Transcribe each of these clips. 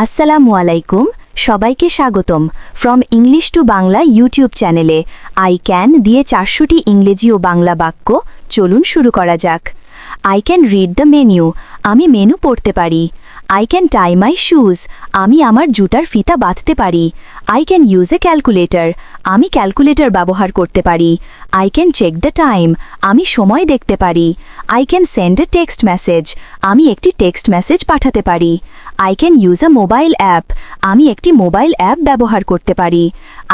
আসসালামু আলাইকুম, সবাইকে স্বাগতম from English to Bangla YouTube চ্যানেলে। আই ক্যান দিয়ে চারশোটি ইংরেজি ও বাংলা বাক্য। চলুন শুরু করা যাক। I can read the menu আমি মেনু পড়তে পারি। I can tie my shoes আমি আমার জুতার ফিতা বাঁধতে পারি। I can use a calculator আমি ক্যালকুলেটর ব্যবহার করতে পারি। I can check the time আমি সময় দেখতে পারি। I can send a text message আমি একটি টেক্সট মেসেজ পাঠাতে পারি। I can use a mobile app আমি একটি মোবাইল অ্যাপ ব্যবহার করতে পারি।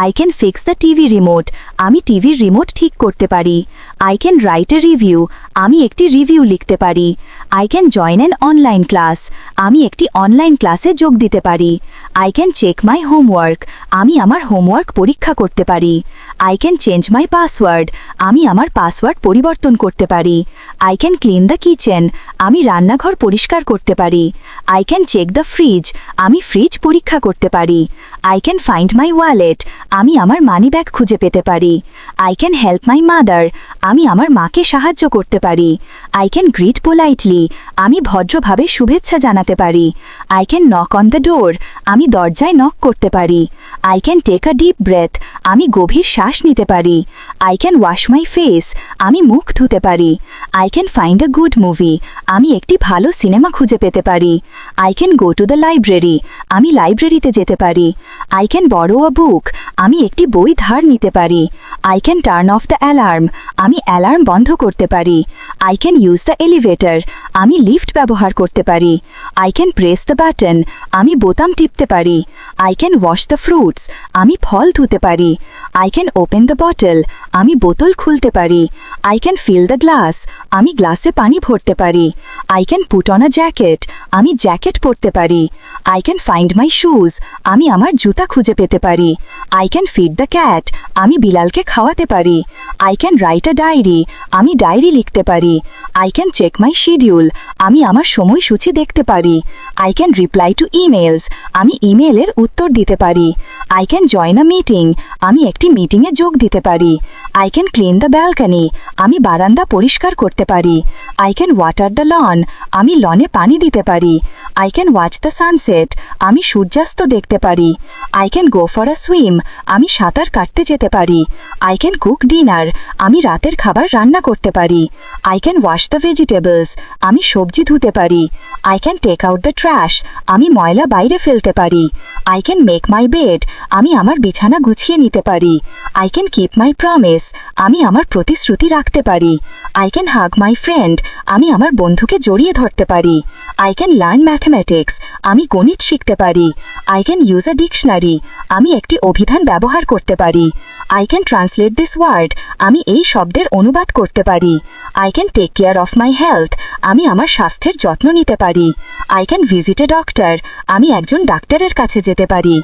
I can fix the TV remote আমি টিভির রিমোট ঠিক করতে পারি। I can write a review আমি একটি রিভিউ লিখতে পারি। I can join an online class আমি একটি অনলাইন ক্লাসে যোগ দিতে পারি। I can check my homework আমি আমার হোমওয়ার্ক পরীক্ষা করতে পারি। I can change my password আমি আমার পাসওয়ার্ড পরিবর্তন করতে পারি। I can clean the kitchen আমি রান্নাঘর পরিষ্কার করতে পারি। I can check the fridge আমি ফ্রিজ পরীক্ষা করতে পারি। I can find my wallet আমি আমার মানি ব্যাগ খুঁজে পেতে পারি। I can help my mother আমি আমার মাকে সাহায্য করতে পারি। আই ক্যান গ্রিট পোলাইটলি আমি ভদ্রভাবে শুভেচ্ছা জানাতে পারি। I can knock on the door আমি দরজায় নক করতে পারি। I can take a deep breath আমি গভীর শ্বাস নিতে পারি। I can wash my face আমি মুখ ধুতে পারি। I can find a good movie আমি একটি ভালো সিনেমা খুঁজে পেতে পারি। I can go to the library আমি লাইব্রেরিতে যেতে পারি। আই ক্যান বড়ো আ বুক আমি একটি বই ধার নিতে পারি। I can turn off the alarm আমি অ্যালার্ম বন্ধ করতে পারি। I can use the elevator আমি লিফট ব্যবহার করতে পারি। I can press the button আমি বোতাম টিপতে পারি। I can wash the fruits আমি ফল ধুতে পারি। I can open the bottle আমি বোতল খুলতে পারি। I can fill the glass আমি গ্লাসে পানি ভরতে পারি। I can put on a jacket আমি জ্যাকেট পরতে পারি। I can find my shoes আমি আমার জুতা খুঁজে পেতে পারি। I can feed the cat আমি বিলালকে খাওয়াতে পারি। I can write a diary আমি ডায়েরি লিখতে পারি। I can check my schedule আমি আমার সময়সূচি দেখতে পারি। I can reply to emails আমি ইমেলের উত্তর দিতে পারি। I can join a meeting আমি একটি মিটিংয়ে যোগ দিতে পারি। I can clean the balcony আমি বারান্দা পরিষ্কার করতে পারি। I can water the lawn আমি লনে পানি দিতে পারি। I can watch the sunset আমি সূর্যাস্ত দেখতে পারি। I can go for a swim আমি সাঁতার কাটতে যেতে পারি। আই ক্যান কুক ডিনার আমি রাতের খাবার রান্না করতে পারি। I can wash the vegetables আমি সবজি ধুতে পারি। I can take out the trash আমি ময়লা বাইরে ফেলতে পারি। I can make my bed আমি আমার বিছানা গুছিয়ে নিতে পারি। I can keep my promise আমি আমার প্রতিশ্রুতি রাখতে পারি। I can hug my friend আমি আমার বন্ধুকে জড়িয়ে ধরতে পারি। আই ক্যান লার্ন ম্যাথমেটিক্স আমি গণিত শিখতে পারি। I can use a dictionary আমি একটি অভিধান ব্যবহার করতে পারি। I can translate this word আমি এই শব্দের অনুবাদ করতে পারি। I can take care of my health আমি আমার স্বাস্থ্যের যত্ন নিতে পারি। I can visit a doctor আমি একজন ডাক্তারের কাছে যেতে পারি।